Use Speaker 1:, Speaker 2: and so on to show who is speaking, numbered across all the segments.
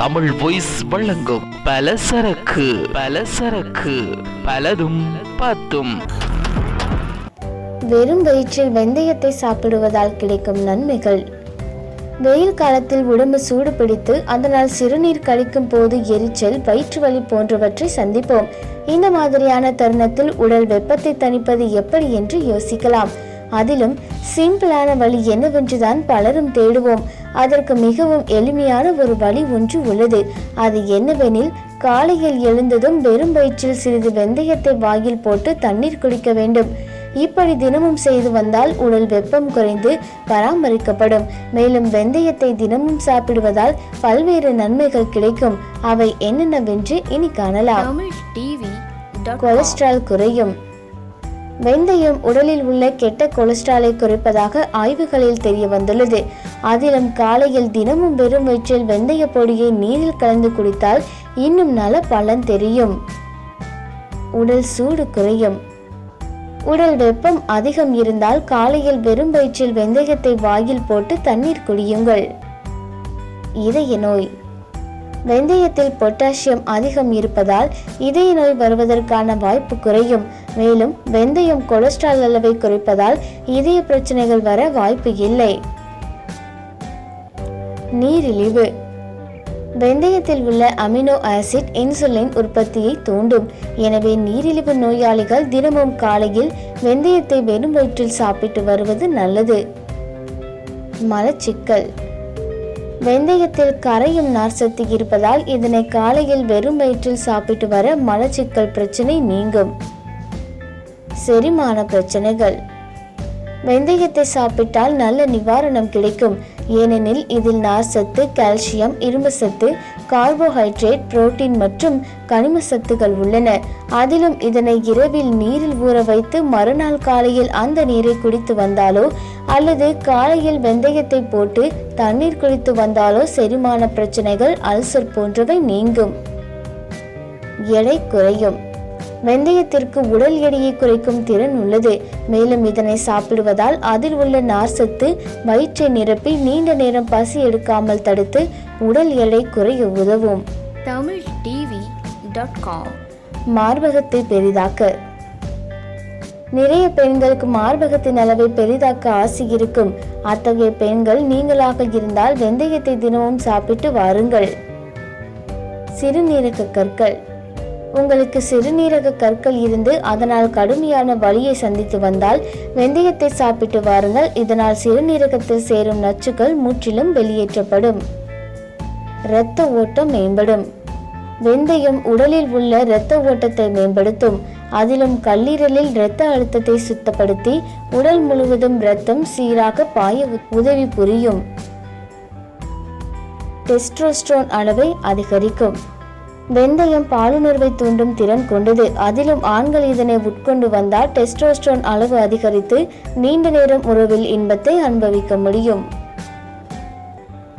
Speaker 1: Tamil voice வழங்கும் பலசரக்கு பலசரக்கு பலதும் பத்தும்
Speaker 2: வெறும் வயிற்றில் வெந்தயத்தை சாப்பிடுவதால் கிடைக்கும் நன்மைகள் வெயில் காலத்தில் உடம்பு சூடு பிடித்து அதனால் சிறுநீர் கழிக்கும் போது எரிச்சல் வயிற்று வலி போன்றவற்றை சந்திப்போம். இந்த மாதிரியான தருணத்தில் உடல் வெப்பத்தை தணிப்பது எப்படி என்று யோசிக்கலாம். அதிலும் சிம்பிளான வழி என்னவென்றுதான் பலரும் தேடுவோம். அதற்கு மிகவும் எளிமையான ஒரு வழி ஒன்று உள்ளது. அது என்னவெனில் காலையில் எழுந்ததும் வெறும் வயிற்றில் சிறிது வெந்தயத்தை வாயில் போட்டு தண்ணீர் குடிக்க வேண்டும். இப்படி தினமும் செய்து வந்தால் உடல் வெப்பம் குறைந்து பராமரிக்கப்படும். மேலும் வெந்தயத்தை தினமும் சாப்பிடுவதால் பல்வேறு நன்மைகள் கிடைக்கும். அவை என்னென்னவென்று இனி காணலாம். கொலஸ்ட்ரால் குறையும். வெந்தயம் உடலில் உள்ள கெட்ட கொலஸ்ட்ராலை குறைப்பதாக ஆய்வுகளில் தெரிய வந்துள்ளது அதிலும் காலையில் தினமும் வெறும் வயிற்றில் வெந்தய பொடியை நீரில் கலந்து குடித்தால் இன்னும் நல்ல பலன் தெரியும். உடல் சூடு குறையும். உடல் வெப்பம் அதிகம் இருந்தால் காலையில் வெறும் வயிற்றில் வெந்தயத்தை வாயில் போட்டு தண்ணீர் குடியுங்கள். இதய நோய். வெந்தயத்தில் பொட்டாசியம் அதிகம் இருப்பதால் இதய நோய் வருவதற்கான வாய்ப்பு குறையும். மேலும் வெந்தயம் கொலஸ்ட்ரால் அளவை குறைப்பதால் இதய பிரச்சனைகள் வர வாய்ப்பு இல்லை. நீரிழிவு. வெந்தயத்தில் உள்ள அமினோ ஆசிட் இன்சுலின் உற்பத்தியை தூண்டும். எனவே நீரிழிவு நோயாளிகள் தினமும் காலையில் வெந்தயத்தை வெறும் வயிற்றில் சாப்பிட்டு வருவது நல்லது. மலச்சிக்கல். வெந்தயத்தில் கரையும் நார்சத்து இருப்பதால் இதனை காலையில் வெறும் வயிற்றில் சாப்பிட்டு வர மலச்சிக்கல் பிரச்சனை நீங்கும். செரிமான பிரச்சனைகள். வெந்தயத்தை சாப்பிட்டால் நல்ல நிவாரணம் கிடைக்கும். ஏனெனில் இதில் நார்ச்சத்து கால்சியம் இரும்பு சத்து கார்போஹைட்ரேட் புரோட்டீன் மற்றும் கனிம சத்துக்கள் உள்ளன. அதிலும் இதனை இரவில் நீரில் ஊற வைத்து மறுநாள் காலையில் அந்த நீரை குடித்து வந்தாலோ அல்லது காலையில் வெந்தயத்தை போட்டு தண்ணீர் குடித்து வந்தாலோ செரிமான பிரச்சனைகள் அல்சர் போன்றவை நீங்கும். எடை குறையும். வெந்தயத்திற்கு உடல் எடையை குறைக்கும் திறன் உள்ளது. மேலும் இதனை சாப்பிடுவதால் அதில் உள்ள நார்சத்து வயிற்றை நிரப்பி நீண்ட நேரம் பசி எடுக்காமல் தடுத்து உடல் எடை குறைய உதவும்.
Speaker 3: Tamil TV dot com.
Speaker 2: மார்பகத்தை பெரிதாக்க. நிறைய பெண்களுக்கு மார்பகத்தின் அளவை பெரிதாக்க ஆசை இருக்கும். அத்தகைய பெண்கள் நீங்களாக இருந்தால் வெந்தயத்தை தினமும் சாப்பிட்டு வாருங்கள். சிறுநீரக கற்கள். உங்களுக்கு சிறுநீரக கற்கள் இருந்து அதனால் கடுமையான வலியை சந்தித்து வந்தால் வெந்தயத்தை சாப்பிட்டு வாருங்கள். இதனால் சிறுநீரகத்தில் சேரும் நச்சுக்கள் முற்றிலும் வெளியேற்றப்படும். இரத்த ஓட்டம் மேம்படும். வெந்தயம் உடலில் உள்ள இரத்த ஓட்டத்தை மேம்படுத்தும். அதிலும் கல்லீரலில் இரத்த அழுத்தத்தை சுத்தப்படுத்தி உடல் முழுவதும் இரத்தம் சீராக பாய உதவி புரியும். டெஸ்ட்ரோஸ்ட்ரோன் அளவை அதிகரிக்கும். வெந்தயம் பாலுணர்வை தூண்டும் திறன் கொண்டது. அதிலும் ஆண்கள் இதனை உட்கொண்டு வந்தால் டெஸ்டோஸ்ட்ரோன் அளவு அதிகரித்து நீண்ட நேரம் உறவில் இன்பத்தை அனுபவிக்க முடியும்.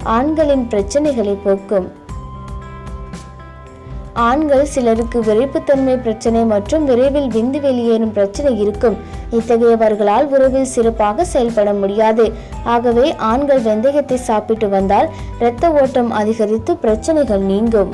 Speaker 2: ஆண்களின் பிரச்சனைகளை போக்கும். ஆண்கள் சிலருக்கு விரைப்புத்தன்மை பிரச்சனை மற்றும் விரைவில் விந்து வெளியேறும் பிரச்சனை இருக்கும். இத்தகையவர்களால் உறவில் சிறப்பாக செயல்பட முடியாது. ஆகவே ஆண்கள் வெந்தயத்தை சாப்பிட்டு வந்தால் இரத்த ஓட்டம் அதிகரித்து பிரச்சனைகள் நீங்கும்.